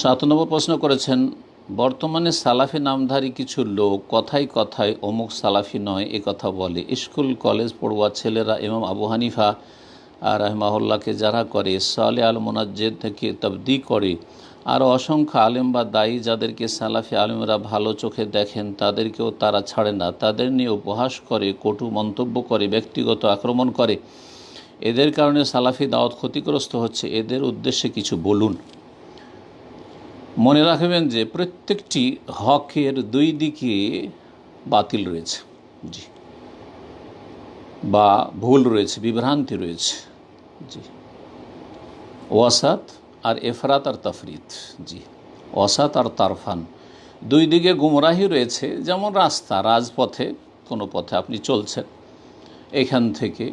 সাত নম্বর প্রশ্ন করেছেন, বর্তমানে সালাফি নামধারী কিছু লোক কথায় কথায় অমুক সালাফি নয়, এ কথা বলে। স্কুল, কলেজ পড়ুয়া ছেলেরা ইমাম আবু হানিফা আর রহমাহুল্লাহকে যারা করে সালে আল মোনাজ্জেদ থেকে তবদি করে, আর অসংখ্য আলেম বা দায়ী যাদেরকে সালাফি আলেমরা ভালো চোখে দেখেন, তাদেরকেও তারা ছাড়ে না। তাদের নিয়ে উপহাস করে, কটু মন্তব্য করে, ব্যক্তিগত আক্রমণ করে। এদের কারণে সালাফি দাওয়াত ক্ষতিগ্রস্ত হচ্ছে। এদের উদ্দেশ্যে কিছু বলুন। মনে রাখবেন যে প্রত্যেকটি হকের দুই দিকে বাতিল রয়েছে। জি। বা ভুল রয়েছে, বিভ্রান্তি রয়েছে। জি। ওয়াসাত আর এফরাত আর তফরিত। জি। ওয়াসাত আর তারফান। দুই দিকে গুমরাহি রয়েছে, যেমন রাস্তা, রাজপথে, কোনো পথে আপনি চলছেন। এখান থেকে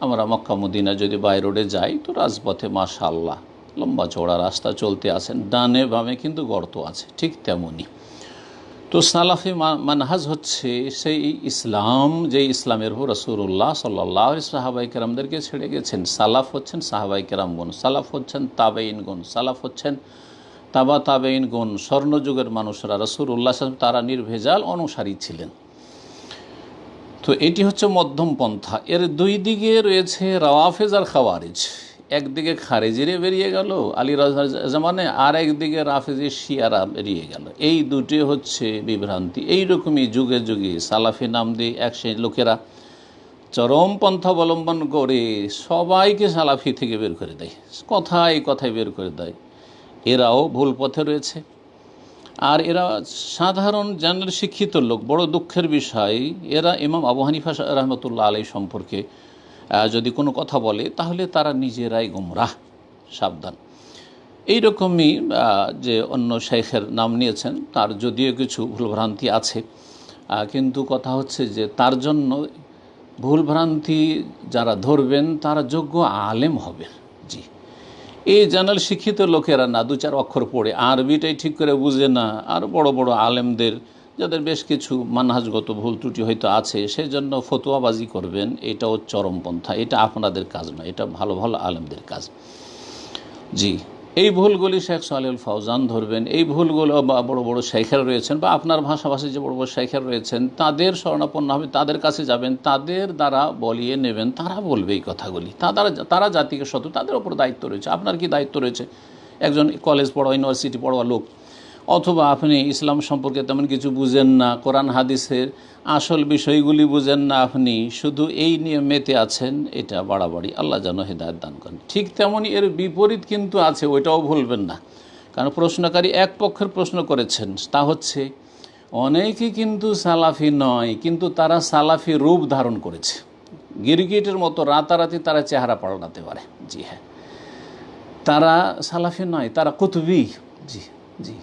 আমরা মক্কা মদিনা যদি বাই রোডে যাই, তো রাজপথে মাশা আল্লাহ লম্বা চওড়া রাস্তা চলতে আছেন, ডানে বামে কিন্তু গর্ত আছে, ঠিক তেমনই। তো সালাফি মানহাজ হচ্ছে সেই ইসলাম, যে ইসলামের হো রসুল্লাহ সাল্লাহ সাহাবাই কেরামদেরকে ছেড়ে গেছেন। সালাফ হচ্ছেন সাহাবাই কেরামগুন সালাফ হচ্ছেন তাবেইন গুণ সালাফ হচ্ছেন তাবা তাবেইন গুণ স্বর্ণযুগের মানুষরা রসুল্লাহ তারা নির্ভেজাল, অনুসারী ছিলেন। তো এটি হচ্ছে মধ্যম পন্থা। এর দুই দিকে রয়েছে রাওয়াফেজ আর খাওয়ারিজ। একদিকে খারেজিরে বেরিয়ে গেল, আলী জামানে আর একদিকে রাফেজি শিয়ারা বেরিয়ে গেল। এই দুটি হচ্ছে বিভ্রান্তি। এইরকমই যুগে যুগে সালাফি নাম দিয়ে এক সেই লোকেরা চরম পন্থা অবলম্বন করে সবাইকে সালাফি থেকে বের করে দেয়, কথায় কথায় বের করে দেয়। এরাও ভুল পথে রয়েছে। আর এরা সাধারণ জানের শিক্ষিত লোক, বড় দুঃখের বিষয়, এরা ইমাম আবু হানিফা রহমতুল্লাহ আলী সম্পর্কে যদি কোনো কথা বলে, তাহলে তারা নিজেরাই গুমরাহ, সাবধান। এই রকমই যে অন্য শেখের নাম নিয়েছেন, তার যদিও কিছু ভুলভ্রান্তি আছে। কিন্তু কথা হচ্ছে যে তার জন্য ভুলভ্রান্তি যারা ধরবেন, তারা যোগ্য আলেম হবে জি। এই জানাল শিক্ষিত লোকেরা না, দু চার অক্ষর পড়ে, আরবিটাই ঠিক করে বুঝে না, আর বড় বড় আলেমদের যাদের বেশ কিছু মানহাজগত ভুল ত্রুটি হয়তো আছে সেই জন্য ফতুয়াবাজি করবেন, এটাও চরমপন্থা এটা আপনাদের কাজ নয়, এটা ভালো ভালো আলেমদের কাজ। জি, এই ভুলগুলি শেখ সালেউল ফৌজান ধরবেন, এই ভুলগুলো বা বড় বড় শেখের রয়েছেন বা আপনার ভাষাভাষী যে বড় বড় শেখের রয়েছেন, তাদের স্বর্ণাপন্ন হবে, তাদের কাছে যাবেন, তাদের দ্বারা বলিয়ে নেবেন, তারা বলবে এই কথাগুলি। তারা তারা জাতিকে শত্রু, তাদের ওপর দায়িত্ব রয়েছে। আপনার কি দায়িত্ব রয়েছে? একজন কলেজ পড়া, ইউনিভার্সিটি পড়া লোক অথবা আপনি ইসলাম সম্পর্কে তেমন কিছু বুঝেন না, কোরআন, হাদিসের আসল বিষয়গুলি বুঝেন না আপনি, শুধু এই নিয়ে মেতে আছেন, এটা বাড়াবাড়ি। আল্লাহ যেন হেদায়ত দান করেন। ঠিক তেমনই এর বিপরীত কিন্তু আছে, ওইটাও ভুলবেন না। কারণ প্রশ্নকারী এক পক্ষের প্রশ্ন করেছেন, তা হচ্ছে অনেকেই কিন্তু সালাফি নয়, কিন্তু তারা সালাফি রূপ ধারণ করেছে। গিরগিটের মতো রাতারাতি তারা চেহারা পাল্টাতে পারে। জি হ্যাঁ। তারা সালাফি নয়, তারা কুতুবি। জি জি।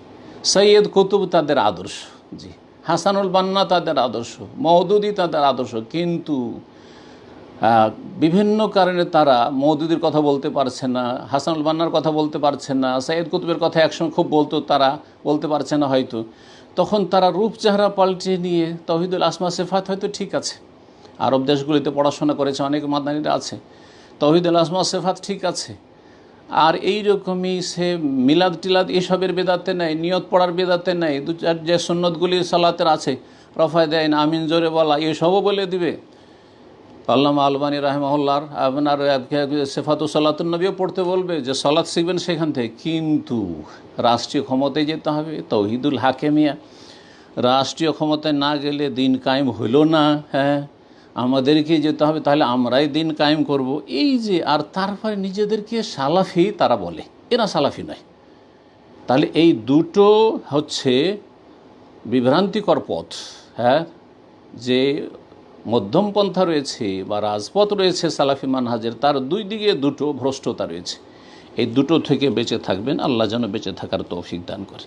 সৈয়দ কুতুব তাদের আদর্শ, জি। হাসানুল বান্না তাদের আদর্শ মৌদুদি তাদের আদর্শ, কিন্তু বিভিন্ন কারণে তারা মৌদুদির কথা বলতে পারছে না, হাসানুল বান্নার কথা বলতে পারছে না, সৈয়দ কুতুবের কথা একসঙ্গে খুব বলতো, তারা বলতে পারছে না হয়তো। তখন তারা রূপ চেহারা পাল্টে নিয়ে তহিদুল আসমা সেফাত হয়তো ঠিক আছে। আরব দেশগুলিতে পড়াশোনা করেছে, অনেক মাদানিরা আছে। তহিদুল আসমা সেফাত ঠিক আছে। আর এই রকমই সে মিলাদ টিলাদ এসবের বেদাতে নেয়, নিয়ত পড়ার বেদাতে নেয়, দু চার যে সন্ন্যতগুলি সালাতের আছে, রফায় দেন আমিন জোরে বলা, এসবও বলে দিবে। আল্লামা আলবানী রাহেমহল্লার আপনার সেফাতু সালাতুন্নবীও পড়তে বলবে যে সলাৎ শিখবেন সেখান থেকে। কিন্তু রাষ্ট্রীয় ক্ষমতায় যেতে হবে, তৌহিদুল হাকেমিয়া। রাষ্ট্রীয় ক্ষমতায় না গেলে দিন কায়েম হইল না হ্যাঁ? আমাদেরকে যেতে হবে, তাহলে আমরাই দিন কায়েম করব। এই যে, আর তারপরে নিজেদেরকে সালাফি তারা বলে। এরা সালাফি নয়। তাহলে এই দুটো হচ্ছে বিভ্রান্তিকর পথ হ্যাঁ? যে মধ্যম পন্থা রয়েছে বা রাজপথ রয়েছে সালাফি মানহাজের, তার দুই দিকে দুটো ভ্রষ্টতা রয়েছে। এই দুটো থেকে বেঁচে থাকবেন, আল্লাহ যেন বেঁচে থাকার তৌফিক দান করে।